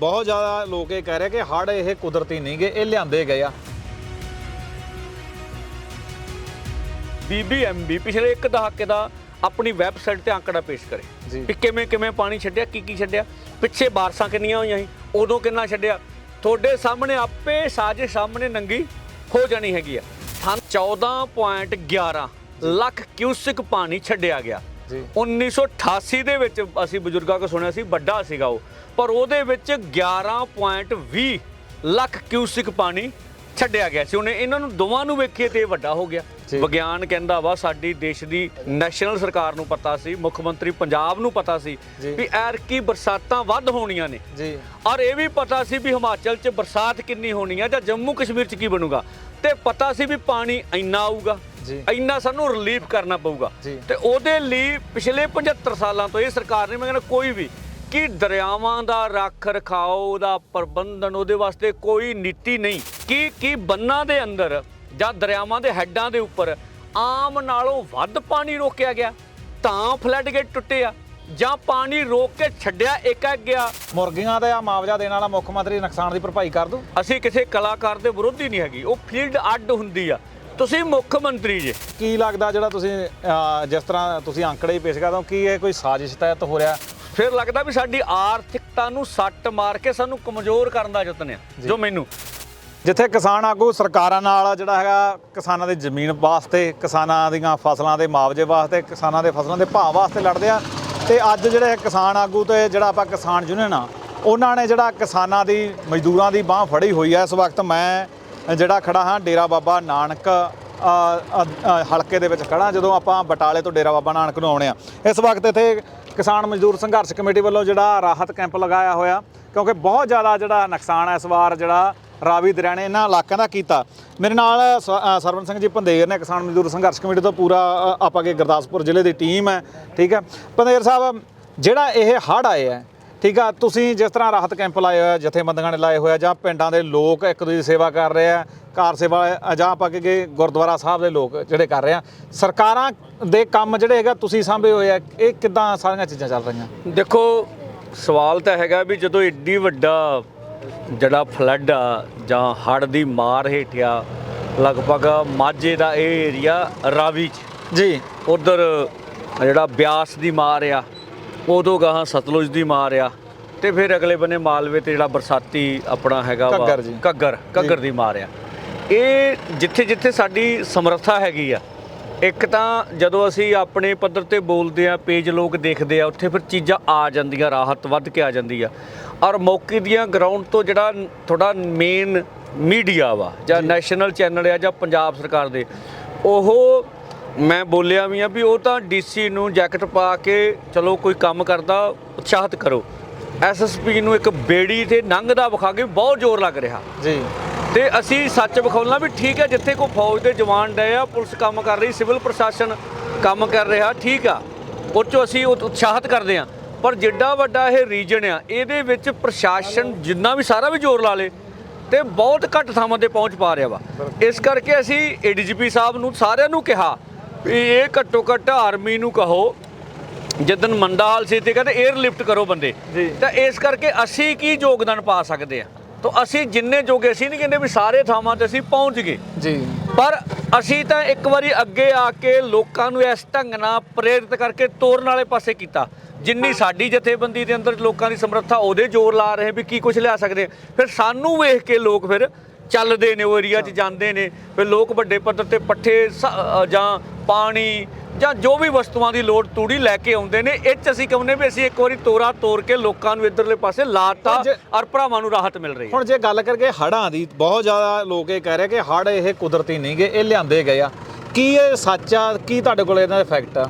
ਬਹੁਤ ਜ਼ਿਆਦਾ ਲੋਕ ਇਹ ਕਹਿ ਰਹੇ ਕਿ ਹੜ ਇਹ ਕੁਦਰਤੀ ਨਹੀਂਗੇ ਇਹ ਲਿਆਂਦੇ ਗਏ ਆ। ਬੀਬੀਐਮਬੀ ਪਿਛਲੇ ਇੱਕ ਦਹਾਕੇ ਦਾ ਆਪਣੀ ਵੈਬਸਾਈਟ ਤੇ ਅੰਕੜਾ ਪੇਸ਼ ਕਰੇ। ਵੀ ਕਿਵੇਂ ਕਿਵੇਂ ਪਾਣੀ ਛੱਡਿਆ ਕੀ ਕੀ ਛੱਡਿਆ। ਪਿੱਛੇ ਬਾਰਸਾਂ ਕਿੰਨੀਆਂ ਹੋਈਆਂ ਸੀ ਉਦੋਂ ਕਿੰਨਾ ਛੱਡਿਆ। ਤੁਹਾਡੇ ਸਾਹਮਣੇ ਆਪੇ ਸਾਜੇ ਸਾਹਮਣੇ ਨੰਗੀ ਹੋ ਜਾਣੀ ਹੈਗੀ ਆ। ਥਾਂ 14.11 ਲੱਖ ਕਿਊਸਿਕ ਪਾਣੀ ਛੱਡਿਆ ਗਿਆ। 1988 ਦੇ ਵਿੱਚ ਅਸੀਂ ਬਜ਼ੁਰਗਾਂ ਕੋ ਸੁਣਿਆ ਸੀ ਵੱਡਾ ਸੀਗਾ ਉਹ। ਪਰ ਉਹਦੇ ਵਿੱਚ 11.20 ਲੱਖ ਕਿਊਸਿਕ ਪਾਣੀ ਛੱਡਿਆ ਗਿਆ ਸੀ। ਉਹਨੇ ਇਹਨਾਂ ਨੂੰ ਦੋਵਾਂ ਨੂੰ ਵੇਖੀਏ ਤੇ ਇਹ ਵੱਡਾ ਹੋ ਗਿਆ। ਵਿਗਿਆਨ ਕਹਿੰਦਾ ਵਾ ਸਾਡੀ ਦੇਸ਼ ਦੀ ਨੈਸ਼ਨਲ ਸਰਕਾਰ ਨੂੰ ਪਤਾ ਸੀ ਮੁੱਖ ਮੰਤਰੀ ਪੰਜਾਬ ਨੂੰ ਪਤਾ ਸੀ। ਵੀ ਐਰਕੀ ਬਰਸਾਤਾਂ ਵੱਧ ਹੋਣੀਆਂ ਨੇ। ਜੀ। ਔਰ ਇਹ ਵੀ ਪਤਾ ਸੀ ਵੀ ਹਿਮਾਚਲ 'ਚ ਬਰਸਾਤ ਕਿੰਨੀ ਹੋਣੀ ਆ ਜਾਂ ਜੰਮੂ ਕਸ਼ਮੀਰ 'ਚ ਕੀ ਬਣੂਗਾ। ਤੇ ਪਤਾ ਸੀ ਵੀ ਪਾਣੀ ਇੰਨਾ ਆਊਗਾ। ਜੀ। ਇੰਨਾ ਸਾਨੂੰ ਰਿਲੀਫ ਕਰਨਾ ਪਊਗਾ। ਜੀ। ਤੇ ਉਹਦੇ ਲਈ ਪਿਛਲੇ 75 ਸਾਲਾਂ ਤੋਂ ਇਹ ਸਰਕਾਰ ਨੇ ਮੈਂ ਕਹਿੰਦਾ ਕੋਈ ਵੀ ਕਿ ਦਰਿਆਵਾਂ ਦਾ ਰੱਖ ਰਖਾਓ ਦਾ ਪ੍ਰਬੰਧਨ ਉਹਦੇ ਵਾਸਤੇ ਕੋਈ ਨੀਤੀ ਨਹੀਂ। ਕੀ ਕੀ ਬੰਨਾਂ ਦੇ ਅੰਦਰ ਜਾਂ ਦਰਿਆਵਾਂ ਦੇ ਹੈੱਡਾਂ ਦੇ ਉੱਪਰ ਆਮ ਨਾਲੋਂ ਵੱਧ ਪਾਣੀ ਰੋਕਿਆ ਗਿਆ ਤਾਂ ਫਲੱਡ ਗੇਟ ਟੁੱਟੇ ਆ ਜਾਂ ਪਾਣੀ ਰੋਕ ਕੇ ਛੱਡਿਆ ਇੱਕ ਇੱਕ ਗਿਆ? ਮੁਰਗੀਆਂ ਦਾ ਮੁਆਵਜ਼ਾ ਦੇਣ ਵਾਲਾ ਮੁੱਖ ਮੰਤਰੀ ਨੁਕਸਾਨ ਦੀ ਭਰਪਾਈ ਕਰ ਦੂ ਅਸੀਂ ਕਿਸੇ ਕਲਾਕਾਰ ਦੇ ਵਿਰੋਧੀ ਨਹੀਂ ਹੈਗੀ ਉਹ ਫੀਲਡ ਅੱਡ ਹੁੰਦੀ ਆ। ਤੁਸੀਂ ਮੁੱਖ ਮੰਤਰੀ ਜੇ। ਕੀ ਲੱਗਦਾ ਜਿਹੜਾ ਤੁਸੀਂ ਅਹ, ਜਿਸ ਤਰ੍ਹਾਂ ਤੁਸੀਂ ਅੰਕੜੇ ਹੀ ਪੇਸ਼ ਕਰਦੇ ਹੋ ਕੀ ਇਹ ਕੋਈ ਸਾਜ਼ਿਸ਼ ਤਹਿਤ ਹੋ ਰਿਹਾ? ਫਿਰ ਲੱਗਦਾ ਵੀ ਸਾਡੀ ਆਰਥਿਕਤਾ ਨੂੰ ਸੱਟ ਮਾਰ ਕੇ ਸਾਨੂੰ ਕਮਜ਼ੋਰ ਕਰਨ ਦਾ ਯਤਨ ਆ ਜੋ। ਮੈਨੂੰ। ਜਿੱਥੇ ਕਿਸਾਨ ਆਗੂ ਸਰਕਾਰਾਂ ਨਾਲ ਜਿਹੜਾ ਹੈਗਾ ਕਿਸਾਨਾਂ ਦੀ ਜ਼ਮੀਨ ਵਾਸਤੇ ਕਿਸਾਨਾਂ ਦੀਆਂ ਫਸਲਾਂ ਦੇ ਮੁਆਵਜ਼ੇ ਵਾਸਤੇ ਕਿਸਾਨਾਂ ਦੇ ਫਸਲਾਂ ਦੇ ਭਾਅ ਵਾਸਤੇ ਲੜਦੇ ਆ। ਤੇ ਅੱਜ ਜਿਹੜੇ ਕਿਸਾਨ ਆਗੂ ਤੇ ਜਿਹੜਾ ਆਪਾਂ ਕਿਸਾਨ ਯੂਨੀਅਨ ਆ ਉਹਨਾਂ ਨੇ ਜਿਹੜਾ ਕਿਸਾਨਾਂ ਦੀ ਮਜ਼ਦੂਰਾਂ ਦੀ ਬਾਹ ਫੜੀ ਹੋਈ ਆ ਇਸ ਵਕਤ ਮੈਂ ਜਿਹੜਾ ਖੜਾ ਹਾਂ ਡੇਰਾ ਬਾਬਾ ਨਾਨਕ ਹਲਕੇ ਦੇ ਵਿੱਚ ਖੜਾ ਜਦੋਂ ਆਪਾਂ ਬਟਾਲੇ ਤੋਂ ਡੇਰਾ ਬਾਬਾ ਨਾਨਕ ਨੂੰ ਆਉਣੇ ਆ। ਇਸ ਵਕਤ ਇੱਥੇ ਕਿਸਾਨ ਮਜ਼ਦੂਰ ਸੰਘਰਸ਼ ਕਮੇਟੀ ਵੱਲੋਂ ਜਿਹੜਾ ਰਾਹਤ ਕੈਂਪ ਲਗਾਇਆ ਹੋਇਆ ਕਿਉਂਕਿ ਬਹੁਤ ਜ਼ਿਆਦਾ ਜਿਹੜਾ ਨੁਕਸਾਨ ਹੈ ਇਸ ਵਾਰ ਜਿਹੜਾ ਰਾਵੀ ਦਰਿਆ ਨੇ ਇਹਨਾਂ ਇਲਾਕਿਆਂ ਦਾ ਕੀਤਾ। ਮੇਰੇ ਨਾਲ ਸ- ਅ, ਸਰਵਨ ਸਿੰਘ ਜੀ ਪੰਦੇਰ ਨੇ ਕਿਸਾਨ ਮਜ਼ਦੂਰ ਸੰਘਰਸ਼ ਕਮੇਟੀ ਤੋਂ ਪੂਰਾ ਆਪਾਂ ਕੇ ਗੁਰਦਾਸਪੁਰ ਜ਼ਿਲ੍ਹੇ ਦੀ ਟੀਮ ਹੈ ਠੀਕ ਹੈ। ਪੰਦੇਰ ਸਾਹਿਬ ਜਿਹੜਾ ਇਹ ਹੜ੍ਹ ਆਏ ਹੈ ਠੀਕ ਆ ਤੁਸੀਂ ਜਿਸ ਤਰ੍ਹਾਂ ਰਾਹਤ ਕੈਂਪ ਲਾਏ ਹੋਇਆ ਜਥੇਬੰਦੀਆਂ ਨੇ ਲਾਏ ਹੋਇਆ ਜਾਂ ਪਿੰਡਾਂ ਦੇ ਲੋਕ ਇੱਕ ਦੂਜੇ ਦੀ ਸੇਵਾ ਕਰ ਰਹੇ ਆ ਕਾਰ ਸੇਵਾ ਜਾਂ ਆਪਾਂ ਕਿ ਗੁਰਦੁਆਰਾ ਸਾਹਿਬ ਦੇ ਲੋਕ ਜਿਹੜੇ ਕਰ ਰਹੇ ਆ ਸਰਕਾਰਾਂ ਦੇ ਕੰਮ ਜਿਹੜੇ ਹੈਗਾ ਤੁਸੀਂ ਸਾਂਭੇ ਹੋਏ ਆ ਇਹ ਕਿੱਦਾਂ ਸਾਰੀਆਂ ਚੀਜ਼ਾਂ ਚੱਲ ਰਹੀਆਂ? ਦੇਖੋ ਸਵਾਲ ਤਾਂ ਹੈਗਾ ਵੀ ਜਦੋਂ ਏਡੀ ਵੱਡਾ ਜਿਹੜਾ ਫਲੱਡ ਆ ਜਾਂ ਹੜ੍ਹ ਦੀ ਮਾਰ ਹੇਠਿਆ ਲਗਭਗ ਮਾਝੇ ਦਾ ਇਹ ਏਰੀਆ ਰਾਵੀ ਚ ਜੀ। ਉਧਰ ਜਿਹੜਾ ਬਿਆਸ ਦੀ ਮਾਰ ਆ ਉਦੋਂ ਗਾਹਾਂ ਸਤਲੁਜ ਦੀ ਮਾਰ ਆ ਤੇ ਫਿਰ ਅਗਲੇ ਬੰਨੇ ਮਾਲਵੇ ਤੇ ਜਿਹੜਾ ਬਰਸਾਤੀ ਆਪਣਾ ਹੈਗਾ ਵਾ ਘੱਗਰ ਜੀ। ਘੱਗਰ ਘੱਗਰ ਦੀ ਮਾਰ ਆ। ਇਹ ਜਿੱਥੇ ਜਿੱਥੇ ਸਾਡੀ ਸਮਰੱਥਾ ਹੈਗੀ ਆ ਇੱਕ ਤਾਂ ਜਦੋਂ ਅਸੀਂ ਆਪਣੇ ਪੱਧਰ ਤੇ ਬੋਲਦੇ ਆ ਪੇਜ ਲੋਕ ਦੇਖਦੇ ਆ ਉੱਥੇ ਫਿਰ ਚੀਜ਼ਾਂ ਆ ਜਾਂਦੀਆਂ ਰਾਹਤ ਵੱਧ ਕੇ ਆ ਜਾਂਦੀ ਆ। ਔਰ ਮੌਕੇ ਦੀਆਂ ਗਰਾਊਂਡ ਤੋਂ ਜਿਹੜਾ ਥੋੜਾ ਮੇਨ ਮੀਡੀਆ ਵਾ ਜਾਂ ਨੈਸ਼ਨਲ ਚੈਨਲ ਆ ਜਾਂ ਪੰਜਾਬ ਸਰਕਾਰ ਦੇ ਉਹ ਮੈਂ ਬੋਲਿਆ ਵੀ ਆ ਵੀ ਉਹ ਤਾਂ ਡੀਸੀ ਨੂੰ ਜੈਕਟ ਪਾ ਕੇ ਚਲੋ ਕੋਈ ਕੰਮ ਕਰਦਾ ਉਤਸ਼ਾਹਿਤ ਕਰੋ। ਐਸਐਸਪੀ ਨੂੰ ਇੱਕ ਬੇੜੀ ਤੇ ਲੰਘਦਾ ਵਿਖਾ ਕੇ ਬਹੁਤ ਜ਼ੋਰ ਲੱਗ ਰਿਹਾ। ਜੀ। ਤੇ ਅਸੀਂ ਸੱਚ ਵਿਖਾਉਣਾ ਵੀ ਠੀਕ ਹੈ ਜਿੱਥੇ ਕੋਈ ਫੌਜ ਦੇ ਜਵਾਨ ਡਏ ਆ ਪੁਲਿਸ ਕੰਮ ਕਰ ਰਹੀ ਸਿਵਲ ਪ੍ਰਸ਼ਾਸਨ ਕੰਮ ਕਰ ਰਿਹਾ ਠੀਕ ਆ। ਉਹ 'ਚੋਂ ਅਸੀਂ ਉਤ- ਉਤਸ਼ਾਹਿਤ ਕਰਦੇ ਆ। ਪਰ ਜਿੱਡਾ ਵੱਡਾ ਇਹ ਰੀਜਨ ਆ ਇਹਦੇ ਵਿੱਚ ਪ੍ਰਸ਼ਾਸਨ ਜਿੰਨਾ ਵੀ ਸਾਰਾ ਵੀ ਜ਼ੋਰ ਲਾ ਲੇ ਤੇ ਬਹੁਤ ਘੱਟ ਥਾਵਾਂ ਤੇ ਪਹੁੰਚ ਪਾ ਰਿਹਾ ਵਾ। ਇਸ ਕਰਕੇ ਅਸੀਂ ਏਡੀਜੀਪੀ ਸਾਹਿਬ ਨੂੰ ਸਾਰਿਆਂ ਨੂੰ ਕਿਹਾ ਇਹ ਘੱਟੋ ਘੱਟ ਆਰਮੀ ਨੂੰ ਕਹੋ ਜਿੱਦਨ ਮੰਦਾ ਹਾਲ ਸੀ ਤੇ ਕਹਿੰਦੇ 에ਅਰ ਲਿਫਟ ਕਰੋ ਬੰਦੇ। ਤਾਂ ਇਸ ਕਰਕੇ ਅਸੀਂ ਕੀ ਯੋਗਦਾਨ ਪਾ ਸਕਦੇ ਆ? ਤਾਂ ਅਸੀਂ ਜਿੰਨੇ ਜੋਗੇ ਅਸੀਂ ਨਹੀਂ ਕਹਿੰਦੇ ਵੀ ਸਾਰੇ ਥਾਵਾਂ ਤੇ ਅਸੀਂ ਪਹੁੰਚ ਗਏ। ਜੀ। ਪਰ ਅਸੀਂ ਤਾਂ ਇੱਕ ਵਾਰੀ ਅੱਗੇ ਆ ਕੇ ਲੋਕਾਂ ਨੂੰ ਇਸ ਢੰਗ ਨਾਲ ਪ੍ਰੇਰਿਤ ਕਰਕੇ ਤੋਰਨ ਵਾਲੇ ਪਾਸੇ ਕੀਤਾ। ਜਿੰਨੀ ਸਾਡੀ ਜਥੇਬੰਦੀ ਦੇ ਅੰਦਰ ਲੋਕਾਂ ਦੀ ਸਮਰੱਥਾ ਉਹਦੇ ਜ਼ੋਰ ਲਾ ਰਹੇ ਵੀ ਕੀ ਕੁਝ ਲਿਆ ਸਕਦੇ। ਫਿਰ ਸਾਨੂੰ ਵੇਖ ਕੇ ਲੋਕ ਫਿਰ ਚੱਲਦੇ ਨੇ ਉਹ ਏਰੀਆ 'ਚ ਜਾਂਦੇ ਨੇ ਫਿਰ ਲੋਕ ਵੱਡੇ ਪੱਧਰ ਤੇ ਪੱਠੇ ਜਾਂ ਪਾਣੀ ਜਾਂ ਜੋ ਵੀ ਵਸਤੂਆਂ ਦੀ ਲੋੜ ਤੂੜੀ ਲੈ ਕੇ ਆਉਂਦੇ ਨੇ ਇਹ 'ਚ ਅਸੀਂ ਕਹਿੰਦੇ ਵੀ ਅਸੀਂ ਇੱਕ ਵਾਰੀ ਤੋਰਾ ਤੋਰ ਕੇ ਲੋਕਾਂ ਨੂੰ ਇਧਰਲੇ ਪਾਸੇ ਲਾਤਾ ਔਰ ਭਰਾਵਾਂ ਨੂੰ ਰਾਹਤ ਮਿਲ ਰਹੀ ਹੈ। ਹੁਣ ਜੇ ਗੱਲ ਕਰਕੇ ਹੜ੍ਹਾਂ ਦੀ ਬਹੁਤ ਜ਼ਿਆਦਾ ਲੋਕ ਇਹ ਕਹਿ ਰਹੇ ਕਿ ਹੜ੍ਹ ਇਹ ਕੁਦਰਤੀ ਨਹੀਂਗੇ ਇਹ ਲਿਆਂਦੇ ਗਏ ਆ। ਕੀ ਇਹ ਸੱਚ ਆ? ਕੀ ਤੁਹਾਡੇ ਕੋਲ ਇਹਨਾਂ ਦੇ ਫੈਕਟ ਆ?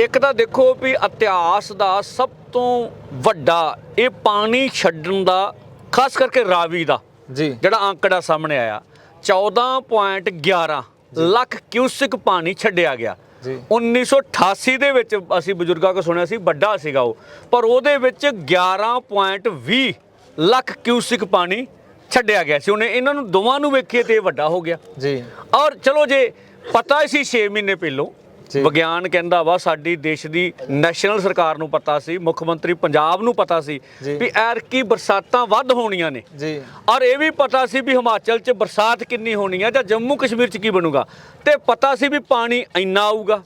ਇੱਕ ਤਾਂ ਦੇਖੋ ਵੀ ਇਤਿਹਾਸ ਦਾ ਸਭ ਤੋਂ ਵੱਡਾ ਇਹ ਪਾਣੀ ਛੱਡਣ ਦਾ ਖਾਸ ਕਰਕੇ ਰਾਵੀ ਦਾ। ਜੀ। ਜਿਹੜਾ ਅੰਕੜਾ ਸਾਹਮਣੇ ਆਇਆ 14.11 ਲੱਖ ਕਿਊਸਿਕ ਪਾਣੀ ਛੱਡਿਆ ਗਿਆ। ਜੀ। 1988 ਦੇ ਵਿੱਚ ਅਸੀਂ ਬਜ਼ੁਰਗਾਂ ਕੋ ਸੁਣਿਆ ਸੀ ਵੱਡਾ ਸੀਗਾ ਉਹ। ਪਰ ਉਹਦੇ ਵਿੱਚ 11.20 ਲੱਖ ਕਿਊਸਿਕ ਪਾਣੀ ਛੱਡਿਆ ਗਿਆ ਸੀ। ਉਹਨੇ ਇਹਨਾਂ ਨੂੰ ਦੋਵਾਂ ਨੂੰ ਵੇਖੀਏ ਤੇ ਇਹ ਵੱਡਾ ਹੋ ਗਿਆ। ਜੀ। ਔਰ ਚਲੋ ਜੇ ਪਤਾ ਸੀ 6 ਮਹੀਨੇ ਪਹਿਲੋਂ। ਵਿਗਿਆਨ ਕਹਿੰਦਾ ਵਾ ਸਾਡੀ ਦੇਸ਼ ਦੀ ਨੈਸ਼ਨਲ ਸਰਕਾਰ ਨੂੰ ਪਤਾ ਸੀ ਮੁੱਖ ਮੰਤਰੀ ਪੰਜਾਬ ਨੂੰ ਪਤਾ ਸੀ। ਵੀ ਐਰ ਕੀ ਬਰਸਾਤਾਂ ਵੱਧ ਹੋਣੀਆਂ ਨੇ। ਜੀ। ਔਰ ਇਹ ਵੀ ਪਤਾ ਸੀ ਵੀ ਹਿਮਾਚਲ 'ਚ ਬਰਸਾਤ ਕਿੰਨੀ ਹੋਣੀ ਆ ਜਾਂ ਜੰਮੂ ਕਸ਼ਮੀਰ 'ਚ ਕੀ ਬਣੂਗਾ। ਤੇ ਪਤਾ ਸੀ ਵੀ ਪਾਣੀ ਇੰਨਾ ਆਊਗਾ।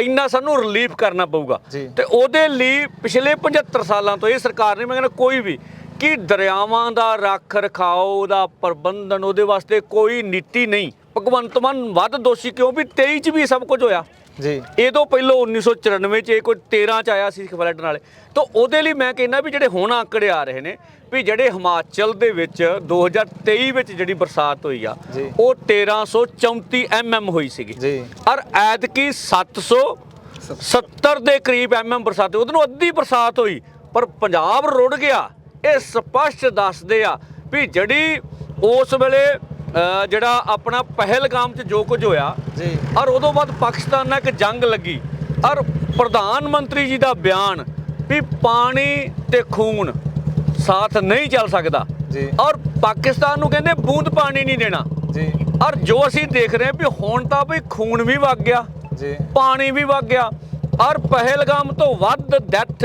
ਇੰਨਾ ਸਾਨੂੰ ਰਿਲੀਫ ਕਰਨਾ ਪਊਗਾ। ਤੇ ਉਹਦੇ ਲਈ ਪਿਛਲੇ 75 ਸਾਲਾਂ ਤੋਂ ਇਹ ਸਰਕਾਰ ਨੇ ਮੈਂ ਕਹਿੰਦਾ ਕੋਈ ਵੀ ਕਿ ਦਰਿਆਵਾਂ ਦਾ ਰੱਖ ਰਖਾਓ ਦਾ ਪ੍ਰਬੰਧਨ ਉਹਦੇ ਵਾਸਤੇ ਕੋਈ ਨੀਤੀ ਨਹੀਂ। ਭਗਵੰਤ ਮਾਨ ਵੱਧ ਦੋਸ਼ੀ ਕਿਉਂ? ਵੀ 23 ਚ ਵੀ ਸਭ ਕੁਝ ਹੋਇਆ। ਜੀ। ਇਹ ਤੋਂ ਪਹਿਲਾਂ 1994 ਚ ਇਹ ਕੋਈ 13 ਚ ਆਇਆ ਸੀ ਫਲੱਡ ਨਾਲੇ। ਤਾਂ ਉਹਦੇ ਲਈ ਮੈਂ ਕਹਿੰਦਾ ਵੀ ਜਿਹੜੇ ਹੁਣ ਆંકੜੇ ਆ ਰਹੇ ਨੇ ਵੀ ਜਿਹੜੇ ਹਿਮਾਚਲ ਦੇ ਵਿੱਚ 2023 ਵਿੱਚ ਜਿਹੜੀ ਬਰਸਾਤ ਹੋਈ ਆ। ਉਹ 1334 ਐਮਐਮ ਹੋਈ ਸੀਗੀ। ਜੀ। ਔਰ ਐਤਕੀ 770 ਦੇ ਕਰੀਬ ਐਮਐਮ ਬਰਸਾਤ ਉਹਦੋਂ ਅੱਧੀ ਬਰਸਾਤ ਹੋਈ ਪਰ ਪੰਜਾਬ ਰੁੜ ਗਿਆ। ਇਹ ਸਪਸ਼ਟ ਦੱਸਦੇ ਆ ਵੀ ਜਿਹੜੀ ਉਸ ਵੇਲੇ ਜਿਹੜਾ ਆਪਣਾ ਪਹਿਲਗਾਮ 'ਚ ਜੋ ਕੁਝ ਹੋਇਆ ਜੀ। ਔਰ ਉਦੋਂ ਬਾਅਦ ਪਾਕਿਸਤਾਨ ਨਾਲ ਇੱਕ ਜੰਗ ਲੱਗੀ। ਔਰ ਪ੍ਰਧਾਨ ਮੰਤਰੀ ਜੀ ਦਾ ਬਿਆਨ ਵੀ ਪਾਣੀ ਤੇ ਖੂਨ ਸਾਥ ਨਹੀਂ ਚੱਲ ਸਕਦਾ। ਜੀ। ਔਰ ਪਾਕਿਸਤਾਨ ਨੂੰ ਕਹਿੰਦੇ ਬੂੰਦ ਪਾਣੀ ਨਹੀਂ ਦੇਣਾ। ਜੀ। ਔਰ ਜੋ ਅਸੀਂ ਦੇਖ ਰਹੇ ਹਾਂ ਵੀ ਹੁਣ ਤਾਂ ਵੀ ਖੂਨ ਵੀ ਵਗ ਗਿਆ ਜੀ। ਪਾਣੀ ਵੀ ਵਗ ਗਿਆ। ਔਰ ਪਹਿਲਗਾਮ ਤੋਂ ਵੱਧ ਡੈਥ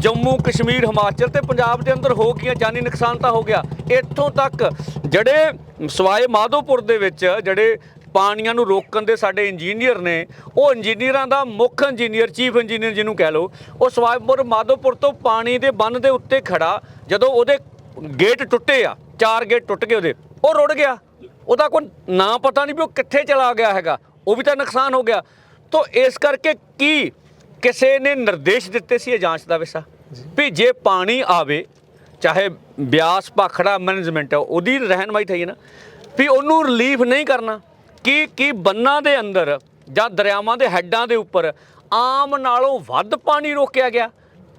ਜੰਮੂ ਕਸ਼ਮੀਰ ਹਿਮਾਚਲ ਤੇ ਪੰਜਾਬ ਦੇ ਅੰਦਰ ਹੋ ਗਈਆਂ ਜਾਨੀ ਨੁਕਸਾਨ ਤਾਂ ਹੋ ਗਿਆ। ਇੱਥੋਂ ਤੱਕ ਜਿਹੜੇ ਸਵਾਏ ਮਾਧੋਪੁਰ ਦੇ ਵਿੱਚ ਜਿਹੜੇ ਪਾਣੀਆਂ ਨੂੰ ਰੋਕਣ ਦੇ ਸਾਡੇ ਇੰਜੀਨੀਅਰ ਨੇ ਉਹ ਇੰਜੀਨੀਅਰਾਂ ਦਾ ਮੁੱਖ ਇੰਜੀਨੀਅਰ ਚੀਫ ਇੰਜੀਨੀਅਰ ਜਿਹਨੂੰ ਕਹਿ ਲਓ ਉਹ ਸਵਾਈਪੁਰ ਮਾਧੋਪੁਰ ਤੋਂ ਪਾਣੀ ਦੇ ਬੰਨ ਦੇ ਉੱਤੇ ਖੜਾ ਜਦੋਂ ਉਹਦੇ ਗੇਟ ਟੁੱਟੇ ਆ ਚਾਰ ਗੇਟ ਟੁੱਟ ਗਏ ਉਹਦੇ ਉਹ ਰੁੜ ਗਿਆ। ਉਹਦਾ ਕੋਈ ਨਾਂ ਪਤਾ ਨਹੀਂ ਵੀ ਉਹ ਕਿੱਥੇ ਚਲਾ ਗਿਆ ਹੈਗਾ ਉਹ ਵੀ ਤਾਂ ਨੁਕਸਾਨ ਹੋ ਗਿਆ। ਤੋਂ ਇਸ ਕਰਕੇ ਕੀ ਕਿਸੇ ਨੇ ਨਿਰਦੇਸ਼ ਦਿੱਤੇ ਸੀ ਇਹ ਜਾਂਚ ਦਾ ਵਿਸ਼ਾ? ਵੀ ਜੇ ਪਾਣੀ ਆਵੇ ਚਾਹੇ ਬਿਆਸ ਭਾਖੜਾ ਮੈਨੇਜਮੈਂਟ ਹੈ ਉਹਦੀ ਰਹਿਨਮਾਈ ਥਈ ਨਾ ਵੀ ਉਹਨੂੰ ਰਿਲੀਫ ਨਹੀਂ ਕਰਨਾ ਕੀ ਕੀ ਬੰਨਾਂ ਦੇ ਅੰਦਰ ਜਾਂ ਦਰਿਆਵਾਂ ਦੇ ਹੈੱਡਾਂ ਦੇ ਉੱਪਰ ਆਮ ਨਾਲੋਂ ਵੱਧ ਪਾਣੀ ਰੋਕਿਆ ਗਿਆ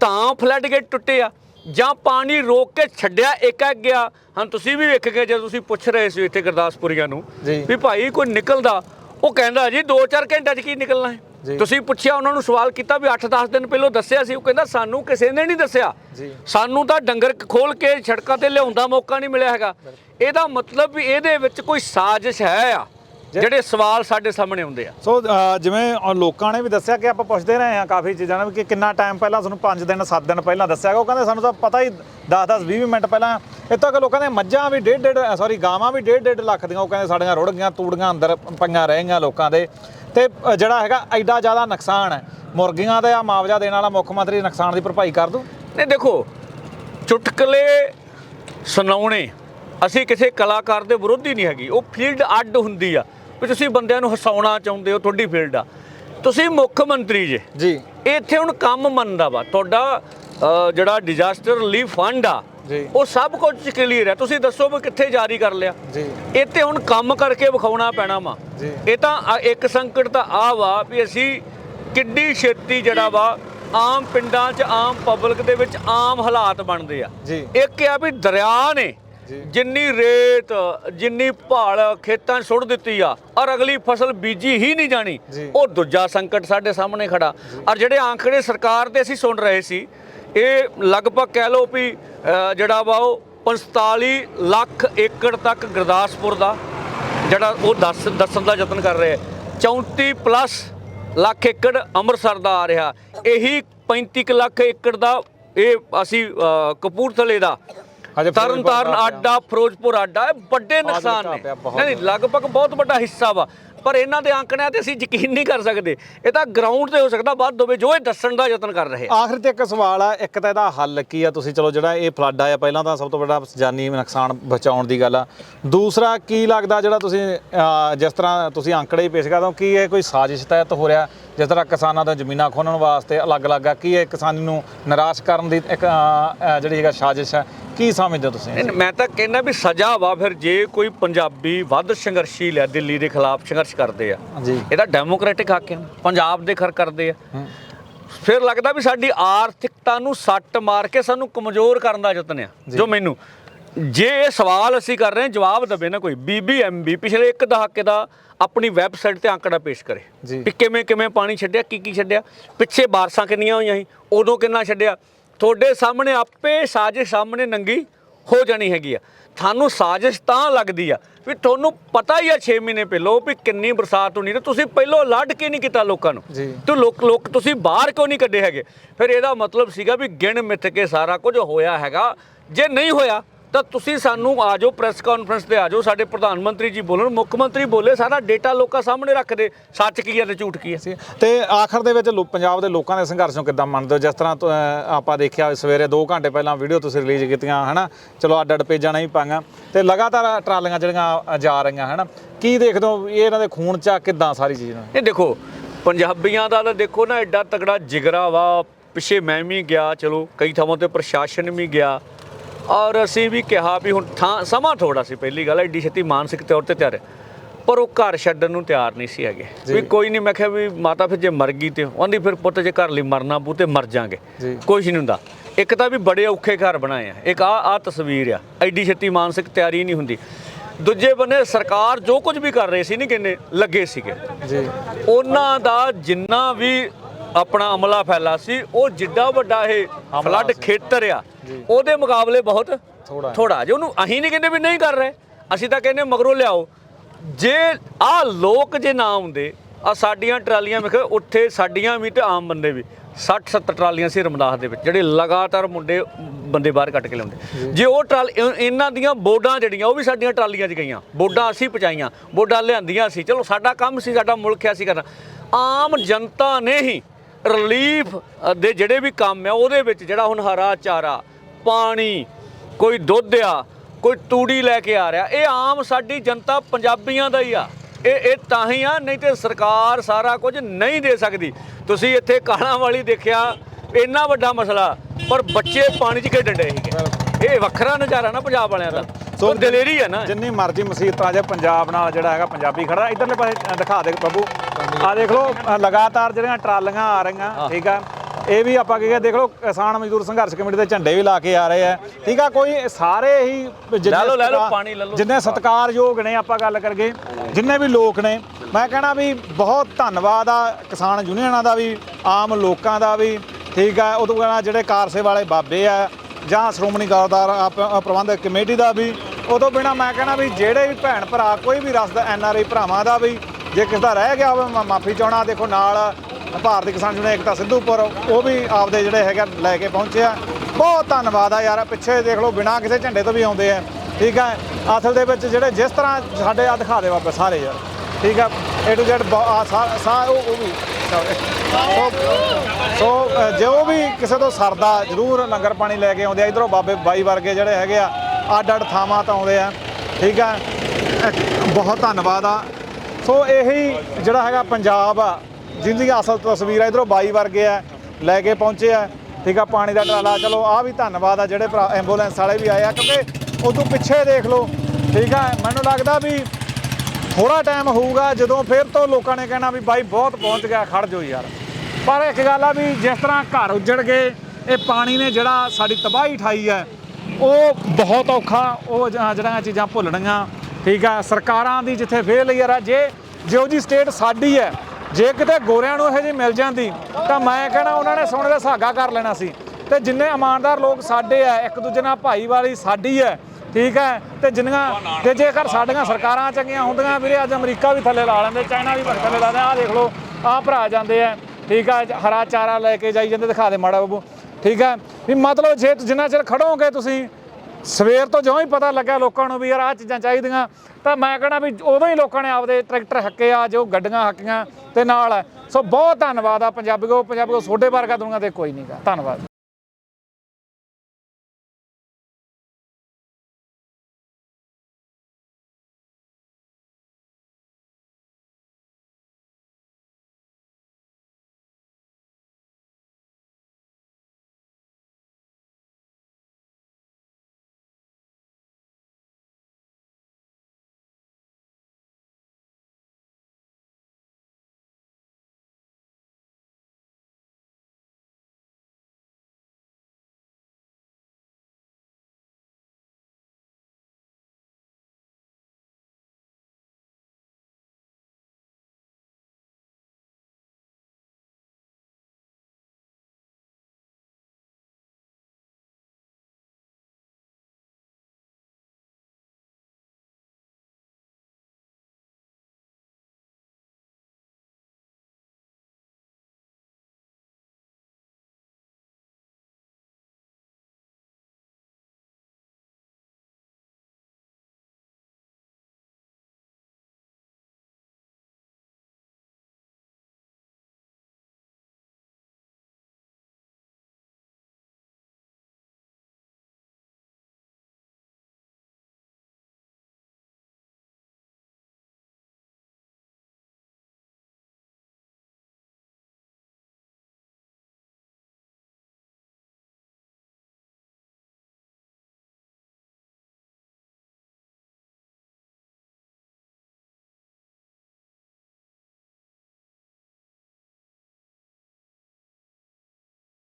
ਤਾਂ ਫਲੱਡ ਗੇਟ ਟੁੱਟੇ ਆ ਜਾਂ ਪਾਣੀ ਰੋਕ ਕੇ ਛੱਡਿਆ ਇੱਕ ਇੱਕ ਗਿਆ ਹਾਂ ਤੁਸੀਂ ਵੀ ਵੇਖ ਕੇ ਜਦੋਂ ਤੁਸੀਂ ਪੁੱਛ ਰਹੇ ਸੀ ਇੱਥੇ ਗੁਰਦਾਸਪੁਰੀਆਂ ਨੂੰ ਜੀ। ਵੀ ਭਾਈ ਕੋਈ ਨਿਕਲਦਾ ਉਹ ਕਹਿੰਦਾ ਜੀ 2-4 ਘੰਟੇ 'ਚ ਕੀ ਨਿਕਲਣਾ ਜੀ। ਹੈ ਤੁਸੀਂ ਪੁੱਛਿਆ ਉਹਨਾਂ ਨੂੰ ਸਵਾਲ ਕੀਤਾ ਵੀ 8-10 ਦਿਨ ਪਹਿਲਾਂ ਦੱਸਿਆ ਸੀ ਉਹ ਕਹਿੰਦਾ ਸਾਨੂੰ ਕਿਸੇ ਨੇ ਨਹੀਂ ਦੱਸਿਆ। ਸਾਨੂੰ ਤਾਂ ਡੰਗਰ ਖੋਲ ਕੇ ਸੜਕਾਂ ਤੇ ਲਿਆਉਂਦਾ ਮੌਕਾ ਨਹੀਂ ਮਿਲਿਆ ਹੈਗਾ। ਇਹਦਾ ਮਤਲਬ ਵੀ ਇਹਦੇ ਵਿੱਚ ਕੋਈ ਸਾਜ਼ਿਸ਼ ਹੈ ਆ ਜਿਹੜੇ ਸਵਾਲ ਸਾਡੇ ਸਾਹਮਣੇ ਆਉਂਦੇ ਆ। ਸੋ ਜਿਵੇਂ ਲੋਕਾਂ ਨੇ ਵੀ ਦੱਸਿਆ ਕਿ ਆਪਾਂ ਪੁੱਛਦੇ ਰਹੇ ਹਾਂ ਕਾਫੀ ਚੀਜ਼ਾਂ ਨੂੰ ਕਿ ਕਿੰਨਾ ਟਾਈਮ ਪਹਿਲਾਂ ਤੁਹਾਨੂੰ 5 ਦਿਨ 7 ਦਿਨ ਪਹਿਲਾਂ ਦੱਸਿਆ ਗਿਆ। ਉਹ ਕਹਿੰਦੇ ਸਾਨੂੰ ਤਾਂ ਪਤਾ ਹੀ 10 10 20 ਮਿੰਟ ਪਹਿਲਾਂ ਇੱਥੋਂ ਤੱਕ ਲੋਕਾਂ ਦੇ ਮੱਝਾਂ ਵੀ ਡੇਢ ਡੇਢ ਸੌਰੀ ਗਾਵਾਂ ਵੀ ਡੇਢ ਡੇਢ ਲੱਖ ਦੀਆਂ ਉਹ ਕਹਿੰਦੇ ਸਾਡੀਆਂ ਰੁੜ ਗਈਆਂ ਤੂੜੀਆਂ ਅੰਦਰ ਪਈਆਂ ਰਹਿ ਗਈਆਂ ਲੋਕਾਂ ਦੇ। ਤੇ ਜਿਹੜਾ ਹੈਗਾ ਐਡਾ ਜ਼ਿਆਦਾ ਨੁਕਸਾਨ ਹੈ। ਮੁਰਗੀਆਂ ਦਾ ਆ ਮੁਆਵਜ਼ਾ ਦੇਣ ਵਾਲਾ ਮੁੱਖ ਮੰਤਰੀ ਨੁਕਸਾਨ ਦੀ ਭਰਪਾਈ ਕਰ ਦੂ ਨਹੀਂ ਦੇਖੋ ਚੁਟਕਲੇ ਸੁਣਾਉਣੇ ਅਸੀਂ ਕਿਸੇ ਕਲਾਕਾਰ ਦੇ ਵਿਰੋਧੀ ਨਹੀਂ ਹੈਗੀ। ਉਹ ਫੀਲਡ ਅੱਡ ਹੁੰਦੀ ਆ ਵੀ ਤੁਸੀਂ ਬੰਦਿਆਂ ਨੂੰ ਹਸਾਉਣਾ ਚਾਹੁੰਦੇ ਹੋ ਤੁਹਾਡੀ ਫੀਲਡ ਆ। ਤੁਸੀਂ ਮੁੱਖ ਮੰਤਰੀ ਜੇ ਜੀ। ਇੱਥੇ ਹੁਣ ਕੰਮ ਮੰਨਦਾ ਵਾ। ਤੁਹਾਡਾ ਜਿਹੜਾ ਡਿਜ਼ਾਸਟਰ ਰਿਲੀਫ ਫੰਡ ਆ ਜੀ। ਉਹ ਸਭ ਕੁਝ ਕਲੀਅਰ ਹੈ ਤੁਸੀਂ ਦੱਸੋ ਵੀ ਕਿੱਥੇ ਜਾਰੀ ਕਰ ਲਿਆ ਜੀ ਇੱਥੇ ਹੁਣ ਕੰਮ ਕਰਕੇ ਵਿਖਾਉਣਾ ਪੈਣਾ ਵਾ ਜੀ। ਇਹ ਤਾਂ ਆ- ਇੱਕ ਸੰਕਟ ਤਾਂ ਆ ਵਾ ਵੀ ਅਸੀਂ ਕਿੱਡੀ ਛੇਤੀ ਜਿਹੜਾ ਵਾ ਆਮ ਪਿੰਡਾਂ 'ਚ ਆਮ ਪਬਲਿਕ ਦੇ ਵਿੱਚ ਆਮ ਹਾਲਾਤ ਬਣਦੇ ਆ ਜੀ। ਇੱਕ ਆ ਵੀ ਦਰਿਆ ਨੇ ਜੀ। ਜਿੰਨੀ ਰੇਤ ਜਿੰਨੀ ਭਾਲ ਖੇਤਾਂ 'ਚ ਸੁੱਟ ਦਿੱਤੀ ਆ ਔਰ ਅਗਲੀ ਫਸਲ ਬੀਜੀ ਹੀ ਨਹੀਂ ਜਾਣੀ ਜੀ। ਉਹ ਦੂਜਾ ਸੰਕਟ ਸਾਡੇ ਸਾਹਮਣੇ ਖੜਾ ਔਰ ਜਿਹੜੇ ਆંકੜੇ ਸਰਕਾਰ ਦੇ ਅਸੀਂ ਸੁਣ ਰਹੇ ਸੀ ਇਹ ਲਗਭਗ ਕਹਿ ਲਓ ਵੀ ਜਿਹੜਾ ਵਾ ਉਹ 45 ਲੱਖ ਏਕੜ ਤੱਕ ਗੁਰਦਾਸਪੁਰ ਦਾ ਜਿਹੜਾ ਉਹ ਦੱਸ ਦੱਸਣ ਦਾ ਯਤਨ ਕਰ ਰਹੇ ਆ 34 ਪਲੱਸ ਲੱਖ ਏਕੜ ਅੰਮ੍ਰਿਤਸਰ ਦਾ ਆ ਰਿਹਾ। ਇਹੀ 35 ਕੁ ਲੱਖ ਏਕੜ ਦਾ ਇਹ ਅਸੀਂ ਕਪੂਰਥਲੇ ਦਾ। ਹਜੇ ਤਰਨ ਫਿਰੋਜ਼ਪੁਰ ਤਾਰਨ ਦਾ ਆਡਾ ਫਿਰੋਜ਼ਪੁਰ ਆਡਾ ਵੱਡੇ ਨੁਕਸਾਨ ਨੇ। ਨਹੀਂ ਲਗਭਗ ਬਹੁਤ ਵੱਡਾ ਹਿੱਸਾ ਵਾ। ਪਰ ਇਹਨਾਂ ਦੇ ਅੰਕੜਿਆਂ ਤੇ ਅਸੀਂ ਯਕੀਨ ਨਹੀਂ ਕਰ ਸਕਦੇ। ਇਹ ਤਾਂ ਗਰਾਊਂਡ ਤੇ ਹੋ ਸਕਦਾ ਵੱਧ ਹੋਵੇ ਜੋ ਇਹ ਦੱਸਣ ਦਾ ਯਤਨ ਕਰ ਰਹੇ ਆ। ਆਖਰ ਤੇ ਇੱਕ ਸਵਾਲ ਆ, ਇੱਕ ਤਾਂ ਇਹਦਾ ਹੱਲ ਕੀ ਆ? ਤੁਸੀਂ ਚਲੋ ਜਿਹੜਾ ਇਹ ਫਲੱਡ ਆਇਆ, ਪਹਿਲਾਂ ਤਾਂ ਸਭ ਤੋਂ ਵੱਡਾ ਜਾਨੀ ਨੁਕਸਾਨ ਬਚਾਉਣ ਦੀ ਗੱਲ ਆ। ਦੂਸਰਾ, ਕੀ ਲੱਗਦਾ ਜਿਹੜਾ ਤੁਸੀਂ ਜਿਸ ਤਰ੍ਹਾਂ ਤੁਸੀਂ ਅੰਕੜੇ ਹੀ ਪੇਸ਼ ਕਰਦੇ ਹੋ, ਕੀ ਇਹ ਕੋਈ ਸਾਜ਼ਿਸ਼ ਤਹਿਤ ਹੋ ਰਿਹਾ? ਜਿਸ ਤਰ੍ਹਾਂ ਕਿਸਾਨਾਂ ਦਾ ਜ਼ਮੀਨਾਂ ਖੋਣਨ ਵਾਸਤੇ ਅਲੱਗ-ਅਲੱਗ ਆ, ਕੀ ਇਹ ਕਿਸਾਨੀ ਨੂੰ ਨਿਰਾਸ਼ ਕਰਨ ਦੀ ਇੱਕ ਜਿਹੜੀ ਹੈਗਾ ਸਾਜ਼ਿਸ਼ ਹੈ ਕੀ ਸਮਝਦੇ ਹੋ ਤੁਸੀਂ? ਨਹੀਂ, ਮੈਂ ਤਾਂ ਕਹਿੰਦਾ ਵੀ ਸਜ਼ਾ ਵਾ ਫਿਰ ਜੇ ਕੋਈ ਪੰਜਾਬੀ ਵੱਧ ਸੰਘਰਸ਼ੀਲ ਹੈ ਦਿੱਲੀ ਦੇ ਖਿਲਾਫ ਸੰਘਰਸ਼ ਕਰਦੇ ਆ ਜੀ। ਇਹਦਾ ਡੈਮੋਕ੍ਰੈਟਿਕ ਹੱਕ ਹੈ ਪੰਜਾਬ ਦੇ ਖਰ ਕਰਦੇ ਆ। ਫਿਰ ਲੱਗਦਾ ਵੀ ਸਾਡੀ ਆਰਥਿਕਤਾ ਨੂੰ ਸੱਟ ਮਾਰ ਕੇ ਸਾਨੂੰ ਕਮਜ਼ੋਰ ਕਰਨ ਦਾ ਯਤਨ ਆ ਜੋ। ਮੈਨੂੰ। ਜੇ ਇਹ ਸਵਾਲ ਅਸੀਂ ਕਰ ਰਹੇ ਹਾਂ ਜਵਾਬ ਦੇਵੇ ਨਾ ਕੋਈ। ਬੀਬੀਐਮਬੀ ਪਿਛਲੇ ਇੱਕ ਦਹਾਕੇ ਦਾ ਆਪਣੀ ਵੈਬਸਾਈਟ ਤੇ ਆંકੜਾ ਪੇਸ਼ ਕਰੇ ਜੀ। ਵੀ ਕਿਵੇਂ ਕਿਵੇਂ ਪਾਣੀ ਛੱਡਿਆ ਕੀ ਕੀ ਛੱਡਿਆ। ਪਿੱਛੇ ਬਾਰਸਾਂ ਕਿੰਨੀਆਂ ਹੋਈਆਂ ਸੀ ਉਦੋਂ ਕਿੰਨਾ ਛੱਡਿਆ। ਤੁਹਾਡੇ ਸਾਹਮਣੇ ਆਪੇ ਸਾਜ਼ਿਸ਼ ਸਾਹਮਣੇ ਨੰਗੀ ਹੋ ਜਾਣੀ ਹੈਗੀ ਆ। ਤੁਹਾਨੂੰ ਸਾਜ਼ਿਸ਼ ਤਾਂ ਲੱਗਦੀ ਆ ਵੀ ਤੁਹਾਨੂੰ ਪਤਾ ਹੀ ਆ 6 ਮਹੀਨੇ ਪਹਿਲਾਂ ਵੀ ਕਿੰਨੀ ਬਰਸਾਤ ਹੋਣੀ ਤੇ ਤੁਸੀਂ ਪਹਿਲਾਂ ਅਲਰਟ ਕੀ ਨਹੀਂ ਕੀਤਾ ਲੋਕਾਂ ਨੂੰ। ਜੀ। ਤੇ ਲੋਕ ਲੋਕ ਤੁਸੀਂ ਬਾਹਰ ਕਿਉਂ ਨਹੀਂ ਕੱਢੇ ਹੈਗੇ? ਫਿਰ ਇਹਦਾ ਮਤਲਬ ਸੀਗਾ ਵੀ ਗਿਣ ਮਿੱਥ ਕੇ ਸਾਰਾ ਕੁਝ ਹੋਇਆ ਹੈਗਾ। ਜੇ ਨਹੀਂ ਹੋਇਆ ਤਾਂ ਤੁਸੀਂ ਸਾਨੂੰ ਆ ਜਾਓ ਪ੍ਰੈਸ ਕਾਨਫਰੰਸ ਤੇ ਆ ਜਾਓ ਸਾਡੇ ਪ੍ਰਧਾਨ ਮੰਤਰੀ ਜੀ ਬੋਲਣ ਮੁੱਖ ਮੰਤਰੀ ਬੋਲੇ ਸਾਰਾ ਡੇਟਾ ਲੋਕਾਂ ਸਾਹਮਣੇ ਰੱਖ ਦੇ ਸੱਚ ਕੀ ਹੈ ਤੇ ਝੂਠ ਕੀ ਹੈ? ਤੇ ਆਖਰ ਦੇ ਵਿੱਚ ਪੰਜਾਬ ਦੇ ਲੋਕਾਂ ਦੇ ਸੰਘਰਸ਼ ਨੂੰ ਕਿੱਦਾਂ ਮੰਨਦੇ ਹੋ? ਜਿਸ ਤਰ੍ਹਾਂ ਆਪਾਂ ਦੇਖਿਆ ਸਵੇਰੇ 2 ਘੰਟੇ ਪਹਿਲਾਂ ਵੀਡੀਓ ਤੁਸੀਂ ਰਿਲੀਜ਼ ਕੀਤੀਆਂ ਹਨਾ? ਚਲੋ ਅੱਡ ਅੱਡ ਪੇਜਾਂ ਨਹੀਂ ਪਾਈਆਂ। ਤੇ ਲਗਾਤਾਰ ਟਰਾਲੀਆਂ ਜਿਹੜੀਆਂ ਜਾ ਰਹੀਆਂ ਹਨਾ? ਕੀ ਦੇਖਦੇ ਹੋ? ਇਹ ਇਹਨਾਂ ਦੇ ਖੂਨ ਚ ਕਿੱਦਾਂ ਸਾਰੀ ਚੀਜ਼ ਨੂੰ ਇਹ ਦੇਖੋ ਪੰਜਾਬੀਆਂ ਦਾ ਤਾਂ ਦੇਖੋ ਨਾ ਐਡਾ ਤਗੜਾ ਜਿਗਰਾ ਵਾ। ਪਿੱਛੇ ਮੈਂ ਵੀ ਗਿਆ ਚਲੋ ਕਈ ਥਾਵਾਂ ਤੇ ਪ੍ਰਸ਼ਾਸਨ ਵੀ ਗਿਆ। ਔਰ ਅਸੀਂ ਵੀ ਕਿਹਾ ਵੀ ਹੁਣ ਥਾਂ ਸਮਾਂ ਥੋੜਾ ਸੀ ਪਹਿਲੀ ਗੱਲ ਐਡੀ ਛੇਤੀ ਮਾਨਸਿਕ ਤੌਰ ਤੇ ਤਿਆਰ। ਪਰ ਉਹ ਘਰ ਛੱਡਣ ਨੂੰ ਤਿਆਰ ਨਹੀਂ ਸੀ ਹੈਗੇ। ਵੀ ਕੋਈ ਨਹੀਂ ਮੈਂ ਕਿਹਾ ਵੀ ਮਾਤਾ ਫਿਰ ਜੇ ਮਰ ਗਈ ਤੇ ਉਹਦੀ ਫਿਰ ਪੁੱਤ ਜੇ ਘਰ ਲਈ ਮਰਨਾ ਪੂ ਤੇ ਮਰ ਜਾਾਂਗੇ। ਕੁਝ ਨਹੀਂ ਹੁੰਦਾ। ਇੱਕ ਤਾਂ ਵੀ ਬੜੇ ਔਖੇ ਘਰ ਬਣਾਏ ਆ। ਇੱਕ ਆ ਆ ਤਸਵੀਰ ਆ। ਐਡੀ ਛੇਤੀ ਮਾਨਸਿਕ ਤਿਆਰੀ ਨਹੀਂ ਹੁੰਦੀ। ਦੂਜੇ ਬੰਨੇ ਸਰਕਾਰ ਜੋ ਕੁਝ ਵੀ ਕਰ ਰਹੀ ਸੀ ਨਹੀਂ ਕਿੰਨੇ ਲੱਗੇ ਸੀਗੇ। ਜੀ। ਉਹਨਾਂ ਦਾ ਜਿੰਨਾ ਵੀ ਆਪਣਾ ਅਮਲਾ ਫੈਲਾ ਸੀ ਉਹ ਜਿੱਡਾ ਵੱਡਾ ਇਹ ਫਲੱਡ ਖੇਤਰ ਆ ਉਹਦੇ ਮੁਕਾਬਲੇ ਬਹੁਤ ਥੋੜ੍ਹਾ ਹੈ। ਥੋੜਾ ਜੇ ਉਹਨੂੰ ਅਸੀਂ ਨਹੀਂ ਕਹਿੰਦੇ ਵੀ ਨਹੀਂ ਕਰ ਰਹੇ ਅਸੀਂ ਤਾਂ ਕਹਿੰਦੇ ਮਗਰੋਂ ਲਿਆਓ। ਜੇ ਆ ਲੋਕ ਜੇ ਨਾ ਆਉਂਦੇ ਆ ਸਾਡੀਆਂ ਟਰਾਲੀਆਂ ਵੇਖੋ ਉੱਥੇ ਸਾਡੀਆਂ ਵੀ ਤੇ ਆਮ ਬੰਦੇ ਵੀ 60 70 ਟਰਾਲੀਆਂ ਸੀ ਰਮਦਾਸ ਦੇ ਵਿੱਚ ਜਿਹੜੇ ਲਗਾਤਾਰ ਮੁੰਡੇ ਬੰਦੇ ਬਾਹਰ ਕੱਟ ਕੇ ਲਿਆਉਂਦੇ। ਜੇ। ਉਹ ਟਰਾਲ ਇਹਨਾਂ ਦੀਆਂ ਬੋਰਡਾਂ ਜਿਹੜੀਆਂ ਉਹ ਵੀ ਸਾਡੀਆਂ ਟਰਾਲੀਆਂ 'ਚ ਗਈਆਂ। ਬੋਰਡਾਂ ਅਸੀਂ ਪਹੁੰਚਾਈਆਂ ਬੋਰਡਾਂ ਲਿਆਂਦੀਆਂ ਸੀ। ਚਲੋ ਸਾਡਾ ਕੰਮ ਸੀ ਸਾਡਾ ਮੁਲਕ ਆ ਸੀ ਕਰਨਾ। ਆਮ ਜਨਤਾ ਨੇ ਹੀ ਰਿਲੀਫ ਦੇ ਜਿਹੜੇ ਵੀ ਕੰਮ ਆ ਉਹਦੇ ਵਿੱਚ ਜਿਹੜਾ ਹੁਣ ਹਰਾ ਚਾਰਾ ਪਾਣੀ ਕੋਈ ਦੁੱਧ ਆ ਕੋਈ ਤੂੜੀ ਲੈ ਕੇ ਆ ਰਿਹਾ ਇਹ ਆਮ ਸਾਡੀ ਜਨਤਾ ਪੰਜਾਬੀਆਂ ਦਾ ਹੀ ਆ। ਇਹ ਇਹ ਤਾਂ ਹੀ ਆ ਨਹੀਂ ਤੇ ਸਰਕਾਰ ਸਾਰਾ ਕੁਝ ਨਹੀਂ ਦੇ ਸਕਦੀ। ਤੁਸੀਂ ਇੱਥੇ ਕਾਲਾਂ ਵਾਲੀ ਦੇਖਿਆ ਇੰਨਾ ਵੱਡਾ ਮਸਲਾ ਪਰ ਬੱਚੇ ਪਾਣੀ 'ਚ ਖੇਡਣ ਡਏ ਸੀਗੇ। ਇਹ ਵੱਖਰਾ ਨਜ਼ਾਰਾ ਨਾ ਪੰਜਾਬ ਵਾਲਿਆਂ ਦਾ। ਸੋ ਦਲੇਰੀ ਹੈ ਨਾ। ਜਿੰਨੀ ਮਰਜ਼ੀ ਮੁਸੀਬਤਾਂ ਜੇ ਪੰਜਾਬ ਨਾਲ ਜਿਹੜਾ ਹੈਗਾ ਪੰਜਾਬੀ ਖੜਾ ਇਧਰਲੇ ਪਾਸੇ ਦਿਖਾ ਦੇ ਬੱਬੂ ਆ ਦੇਖ ਲਓ ਅ, ਲਗਾਤਾਰ ਜਿਹੜੀਆਂ ਟਰਾਲੀਆਂ ਆ ਰਹੀਆਂ ਠੀਕ ਆ। ਇਹ ਵੀ ਆਪਾਂ ਕੀ ਕਹਿੰਦੇ ਦੇਖ ਲਓ ਕਿਸਾਨ ਮਜ਼ਦੂਰ ਸੰਘਰਸ਼ ਕਮੇਟੀ ਦੇ ਝੰਡੇ ਵੀ ਲਾ ਕੇ ਆ ਰਹੇ ਆ। ਠੀਕ ਆ ਕੋਈ ਸਾਰੇ ਹੀ ਜਿੰਨੇ ਲੈ ਲਓ, ਲੈ ਲਓ, ਸਤਿਕਾਰ- ਪਾਣੀ ਲੈ ਲਓ। ਜਿੰਨੇ ਸਤਿਕਾਰਯੋਗ ਨੇ ਆਪਾਂ ਗੱਲ ਕਰਗੇ ਜਿੰਨੇ ਵੀ ਲੋਕ ਨੇ ਮੈਂ ਕਹਿਣਾ ਵੀ ਬਹੁਤ ਧੰਨਵਾਦ ਆ ਕਿਸਾਨ ਯੂਨੀਅਨਾਂ ਦਾ ਵੀ ਆਮ ਲੋਕਾਂ ਦਾ ਵੀ ਠੀਕ ਆ। ਉਦੋਂ ਬਾਅਦ ਜਿਹੜੇ ਕਾਰਸੇ ਵਾਲੇ ਬਾਬੇ ਆ ਜਾਂ ਸ਼੍ਰੋਮਣੀ ਗੁਰਦੁਆਰਾ ਆਪ- ਪ੍ਰਬੰਧਕ ਕਮੇਟੀ ਦਾ ਵੀ ਉਦੋਂ ਬਿਨਾ ਮੈਂ ਕਹਿਣਾ ਵੀ ਜਿਹੜੇ ਵੀ ਭੈਣ ਭਰਾ ਕੋਈ ਵੀ ਰਸਦਾ ਐਨ ਆਰ ਆਈ ਭਰਾਵਾਂ ਦਾ ਵੀ ਜੇ ਕਿਸੇ ਦਾ ਰਹਿ ਗਿਆ ਹੋਵੇ ਮਾਫੀ ਚਾਹਣਾ ਦੇਖੋ ਨਾਲ ਭਾਰਤੀ ਕਿਸਾਨ ਯੂਨੀਅਨ, ਏਕਤਾ ਸਿੱਧੂਪੁਰ ਉਹ ਵੀ ਆਪਦੇ ਜਿਹੜੇ ਹੈਗਾ ਲੈ ਕੇ ਪਹੁੰਚੇ ਆ। ਬਹੁਤ ਧੰਨਵਾਦ ਆ ਯਾਰ, ਪਿੱਛੇ ਦੇਖ ਲਓ, ਬਿਨਾਂ ਕਿਸੇ ਝੰਡੇ ਤੋਂ ਵੀ ਆਉਂਦੇ ਆ। ਠੀਕ ਹੈ ਅਸਲ ਦੇ ਵਿੱਚ ਜਿਹੜੇ ਜਿਸ ਤਰ੍ਹਾਂ ਸਾਡੇ ਆ, ਦਿਖਾ ਦੇ ਬਾਬੇ ਸਾਰੇ ਯਾਰ। ਠੀਕ ਆ? ਏ ਟੂ ਜ਼ੈਡ ਸਾ ਉਹ ਉਹ ਵੀ ਸੋ ਜੋ ਵੀ ਕਿਸੇ ਤੋਂ ਸਰਦਾ, ਜ਼ਰੂਰ ਲੰਗਰ ਪਾਣੀ ਲੈ ਕੇ ਆਉਂਦੇ ਆ। ਇਧਰੋਂ ਬਾਬੇ ਬਾਈ ਵਰਗੇ ਜਿਹੜੇ ਹੈਗੇ ਆ ਅੱਡ ਅੱਡ ਥਾਵਾਂ ਤੋਂ ਆਉਂਦੇ ਆ। ਠੀਕ ਹੈ ਬਹੁਤ ਧੰਨਵਾਦ ਆ। ਸੋ ਇਹੀ ਜਿਹੜਾ ਹੈਗਾ ਪੰਜਾਬ ਆ ਜਿਹਦੀ ਅਸਲ ਤਸਵੀਰ ਆ ਇਧਰੋਂ ਬਾਈ ਵਰਗੇ ਆ, ਲੈ ਕੇ ਪਹੁੰਚੇ ਆ। ਠੀਕ ਆ, ਪਾਣੀ ਦਾ ਟਰਾਲਾ, ਚਲੋ ਆ ਵੀ ਧੰਨਵਾਦ ਆ, ਜਿਹੜੇ ਭਰਾ ਐਂਬੂਲੈਂਸ ਵਾਲੇ ਵੀ ਆਏ ਆ, ਕਿਉਂਕਿ ਉਦੋਂ ਪਿੱਛੇ ਦੇਖ ਲਓ, ਠੀਕ ਆ, ਮੈਨੂੰ ਲੱਗਦਾ ਵੀ ਥੋੜਾ ਟਾਈਮ ਹੋਊਗਾ, ਜਦੋਂ ਫਿਰ ਤੋਂ ਲੋਕਾਂ ਨੇ ਕਹਿਣਾ ਵੀ ਬਾਈ ਬਹੁਤ ਪਹੁੰਚ ਗਿਆ, ਖੜ ਜਾਓ ਯਾਰ। ਪਰ ਇੱਕ ਗੱਲ ਆ ਵੀ ਜਿਸ ਤਰ੍ਹਾਂ ਘਰ ਉੱਜੜ ਗਏ, ਇਹ ਪਾਣੀ ਨੇ ਜਿਹੜਾ ਸਾਡੀ ਤਬਾਹੀ ਠਾਈ ਹੈ, ਉਹ ਬਹੁਤ ਔਖਾ, ਉਹ ਜਿਹੜੀਆਂ ਚੀਜ਼ਾਂ ਭੁੱਲਣੀਆਂ ਠੀਕ ਆ ਸਰਕਾਰਾਂ ਦੀ ਜਿੱਥੇ ਫੇਲ ਯਾਰ ਆ, ਜੇ ਜਿਉ ਜੀ ਸਟੇਟ ਸਾਡੀ ਹੈ ਜੇ ਕਿਤੇ ਗੋਰਿਆਂ ਨੂੰ ਇਹੋ ਜਿਹੀ ਮਿਲ ਜਾਂਦੀ ਤਾਂ ਮੈਂ ਕਹਿਣਾ ਉਹਨਾਂ ਨੇ ਸੋਨੇ ਦਾ ਸਾਗਾ ਕਰ ਲੈਣਾ ਸੀ। ਤੇ ਜਿੰਨੇ ਇਮਾਨਦਾਰ ਲੋਕ ਸਾਡੇ ਆ ਇੱਕ ਦੂਜੇ ਨਾਲ ਭਾਈਵਾਲੀ ਸਾਡੀ ਹੈ ਠੀਕ ਹੈ ਤੇ ਜਿੰਨੀਆਂ ਤੇ ਜੇਕਰ ਸਾਡੀਆਂ ਸਰਕਾਰਾਂ ਚੰਗੀਆਂ ਹੁੰਦੀਆਂ ਵੀਰੇ ਅੱਜ ਅਮਰੀਕਾ ਵੀ ਥੱਲੇ ਲਾ ਲੈਂਦੇ ਚਾਈਨਾ ਵੀ ਥੱਲੇ ਲਾ ਲੈਂਦੇ ਆਹ ਦੇਖ ਲਓ ਆਹ ਭਰਾ ਜਾਂਦੇ ਆ ਠੀਕ ਹੈ ਹਰਾ ਚਾਰਾ ਲੈ ਕੇ ਜਾਈ ਜਾਂਦੇ ਦਿਖਾ ਦੇ ਮਾੜਾ ਬਾਬੂ ਠੀਕ ਹੈ ਵੀ ਮਤਲਬ ਜੇ ਜਿੰਨਾ ਚਿਰ ਖੜੋਗੇ ਤੁਸੀਂ ਸਵੇਰ ਤੋਂ ਜਿਉਂ ਹੀ ਪਤਾ ਲੱਗਾ ਲੋਕਾਂ ਨੂੰ ਵੀ ਯਾਰ ਆਹ ਚੀਜ਼ਾਂ ਚਾਹੀਦੀਆਂ, ਤਾਂ ਮੈਂ ਕਹਣਾ ਵੀ ਉਦੋਂ ਹੀ ਲੋਕਾਂ ਨੇ ਆਪਦੇ ਟਰੈਕਟਰ ਹੱਕੇ ਆ, ਜੋ ਗੱਡੀਆਂ ਹੱਕੀਆਂ ਤੇ ਨਾਲ ਹੈ। ਸੋ ਬਹੁਤ ਧੰਨਵਾਦ ਆ ਪੰਜਾਬੀਓ ਪੰਜਾਬੀਓ ਤੁਹਾਡੇ ਵਰਗਾ ਦੁਨੀਆ ਤੇ ਕੋਈ ਨਹੀਂਗਾ ਧੰਨਵਾਦ